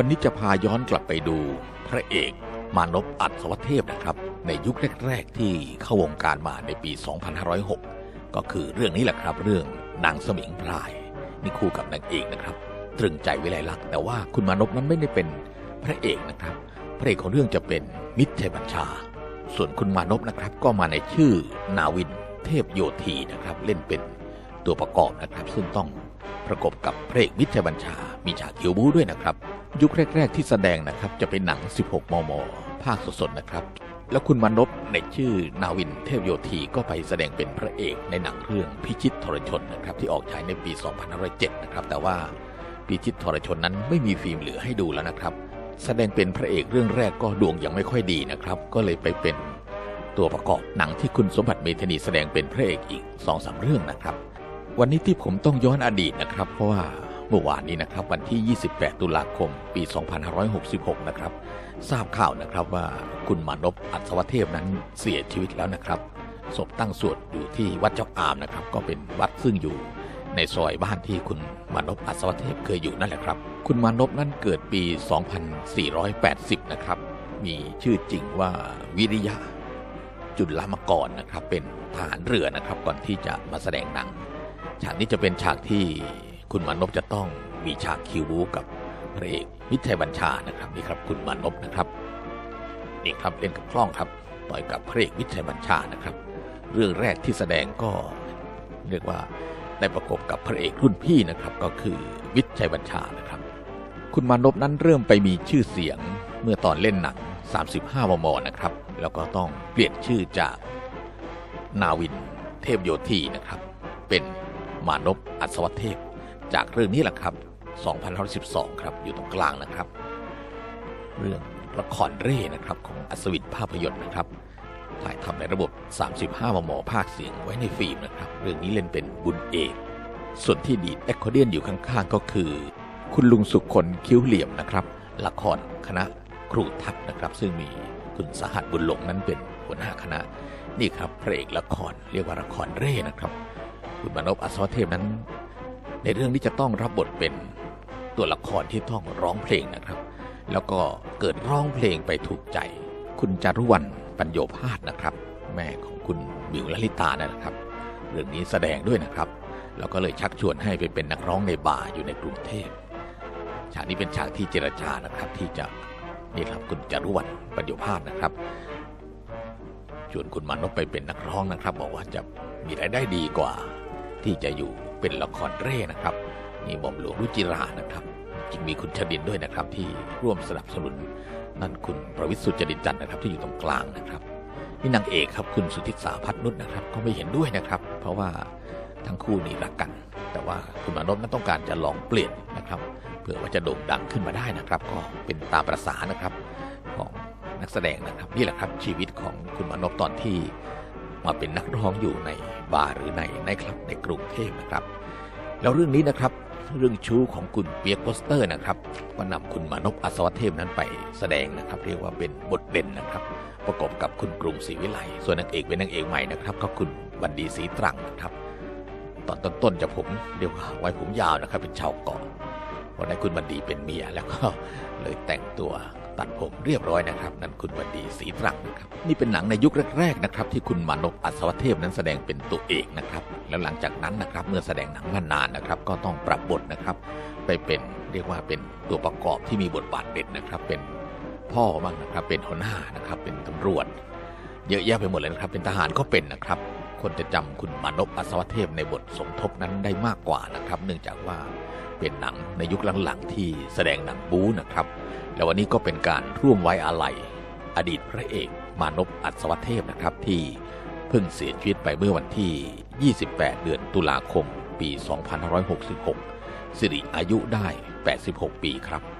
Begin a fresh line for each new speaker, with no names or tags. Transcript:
วันนี้จะพาย้อนกลับไปดูพระเอกมานพอัศวเทพนะครับ ในยุคแรก ๆ ที่เข้าวงการมาในปี 2506 ก็คือเรื่องนี้แหละครับ เรื่องนางสมิงพราย นี่คู่กับนางเอกนะครับ ตรึงใจวิไลลักษณ์แต่ว่าคุณมานพนั้นไม่ได้เป็นพระเอกนะครับ พระเอกของเรื่องจะเป็นมิตรชัยบัญชา ส่วนคุณมานพนะครับ ก็มาในชื่อนาวินเทพโยธีนะครับ เล่นเป็นตัวประกอบนะครับ ซึ่งต้องประกบกับพระเอกมิตรชัยบัญชา มีฉากคิวบูด้วยนะครับ ยุคแรก ๆ ที่แสดงนะครับจะเป็นหนัง 16 มม ภาคสดๆนะครับ แล้วคุณมานพในชื่อนาวินเทพโยธีก็ไปแสดงเป็นพระเอกในหนังเรื่องพิชิตทรชนนะครับที่ออกฉายในปี 2507 นะครับ แต่ว่าพิชิตทรชนนั้นไม่มีฟิล์มเหลือให้ดูแล้วนะครับ แสดงเป็นพระเอกเรื่องแรกก็ดวงยังไม่ค่อยดีนะครับ ก็เลยไปเป็นตัวประกอบหนังที่คุณสมบัติเมธนีแสดงเป็นพระเอกอีก2อสเรื่องนะครับ วันนี้ที่ผมต้องย้อนอดีตนะครับ เพราะว่า เมื่อวานนี้นะครับวันที่ 28 ตุลาคม ปี 2566 นะครับ ทราบข่าวนะครับว่าคุณมานพอัศวเทพนั้นเสียชีวิตแล้วนะครับศพตั้งสวดอยู่ที่วัดเจ้าอามนะครับ ก็เป็นวัดซึ่งอยู่ในซอยบ้านที่คุณมานพอัศวเทพเคยอยู่นั่นแหละครับ คุณมานพนั้นเกิดปี 2480 นะครับ มีชื่อจริงว่าวิริยะจุลมกรนะครับ เป็นทหารเรือนะครับ ก่อนที่จะมาแสดงหนัง ฉากนี้จะเป็นฉากที่ คุณมานพจะต้องมีฉากคิวบูกับพระเอกมิตรชัยบัญชานะครับนี่ครับคุณมานพนะครับนี่ครับเล่นกับกล้องครับต่อยกับพระเอกมิตรชัยบัญชานะครับ เรื่องแรกที่แสดงก็เรียกว่าได้ประกบกับพระเอกรุ่นพี่นะครับก็คือวิทย์ชัยบัญชานะครับ คุณมานพนั้นเริ่มไปมีชื่อเสียงเมื่อตอนเล่นหนัง 35 มม นะครับ แล้วก็ต้องเปลี่ยนชื่อจากนาวินเทพโยธีนะครับ เป็นมานพอัศวเทพ จากเรื่องนี้แหละครับ2512 ครับ อยู่ตรงกลางนะครับ เรื่องละครเร่นะครับ ของอัศวินภาพยนตร์นะครับ ถ่ายทำในระบบ 35 มม ภาคเสียงไว้ในฟิล์มนะครับ เรื่องนี้เล่นเป็นบุญเอก ส่วนที่ดีดแอคคอร์เดียนอยู่ข้างๆ ก็คือ คุณลุงสุขคนคิ้วเหลี่ยมนะครับ ละครคณะครูทัศน์นะครับ ซึ่งมีคุณสหัสบุญหลงนั้นเป็นหัวหน้าคณะ นี่ครับพระเอกละครเรียกว่าละครเร่นะครับ คุณมานพอัศวเทพนั้น ในเรื่องนี้จะต้องรับบทเป็นตัวละครที่ต้องร้องเพลงนะครับ แล้วก็เกิดร้องเพลงไปถูกใจ คุณจารุวรรณปัญโยพาสนะครับ แม่ของคุณบิวลลิตานะครับ เรื่องนี้แสดงด้วยนะครับ แล้วก็เลยชักชวนให้ไปเป็นนักร้องในบาร์อยู่ในกรุงเทพฉากนี้เป็นฉากที่เจรจานะครับที่จะนี่ครับคุณจารุวรรณปัญโยพาสนะครับชวนคุณมานพไปเป็นนักร้องนะครับ บอกว่าจะมีรายได้ดีกว่าที่จะอยู่ เป็นละครเร่นะครับนี่หม่อมหลวงรุจิรานะครับจึงมีคุณชดินด้วยนะครับ ที่ร่วมสนับสนุนนั่นคุณประวิตรสุจริตจันทร์นะครับ ที่อยู่ตรงกลางนะครับนี่นางเอกครับคุณสุทธิสาพัฒนุชนะครับ ก็ไม่เห็นด้วยนะครับ เพราะว่าทั้งคู่นี่รักกัน แต่ว่าคุณมานพนั้นต้องการจะลองเปลี่ยนนะครับเพื่อว่าจะโด่งดังขึ้นมาได้นะครับ ก็เป็นตามประสานะครับของนักแสดงนะครับนี่แหละครับชีวิตของคุณมานพตอนที่มาเป็นนักร้องอยู่ใน บาร์หรือในในคลับในกรุงเทพนะครับ แล้วเรื่องนี้นะครับเรื่องชู้ของคุณเปียกโปสเตอร์นะครับก็นำคุณมานพอัศวเทพนั้นไปแสดงนะครับ เรียกว่าเป็นบทเด่นนะครับ ประกอบกับคุณกรุงศรีวิไลส่วนนางเอกเป็นนางเอกใหม่นะครับ ก็คุณบันดีศรีตรังนะครับ ตอนต้นๆจะผมเรียกว่าไว้ผมยาวนะครับ เป็นชาวเกาะพอได้คุณบันดีเป็นเมียแล้วก็เลยแต่งตัว ตัดผมเรียบร้อยนะครับ นั่นคุณวันดีศรีตรังนะครับ นี่เป็นหนังในยุคแรกๆนะครับ ที่คุณมานพอัศวเทพนั้นแสดงเป็นตัวเอกนะครับ แล้วหลังจากนั้นนะครับเมื่อแสดงหนังมานานนะครับ ก็ต้องปรับบทนะครับ ไปเป็นเรียกว่าเป็นตัวประกอบที่มีบทบาทเด่นนะครับ เป็นพ่อบ้างนะครับ เป็นหัวหน้านะครับ เป็นตำรวจ เยอะแยะไปหมดเลยนะครับ เป็นทหารก็เป็นนะครับคนจะจำคุณมานพอัศวเทพในบทสมทบนั้นได้มากกว่านะครับ เนื่องจากว่าเป็นหนังในยุคหลังๆที่แสดงหนังบู๊นะครับ และววันนี้ก็เป็นการร่วมไว้อาลัย อดีตพระเอกมานพอัศวเทพนะครับที่เพิ่งเสียชีวิตไปเมื่อวันที่ 28 เดือนตุลาคม ปี 2566 สิริอายุได้ 86 ปีครับ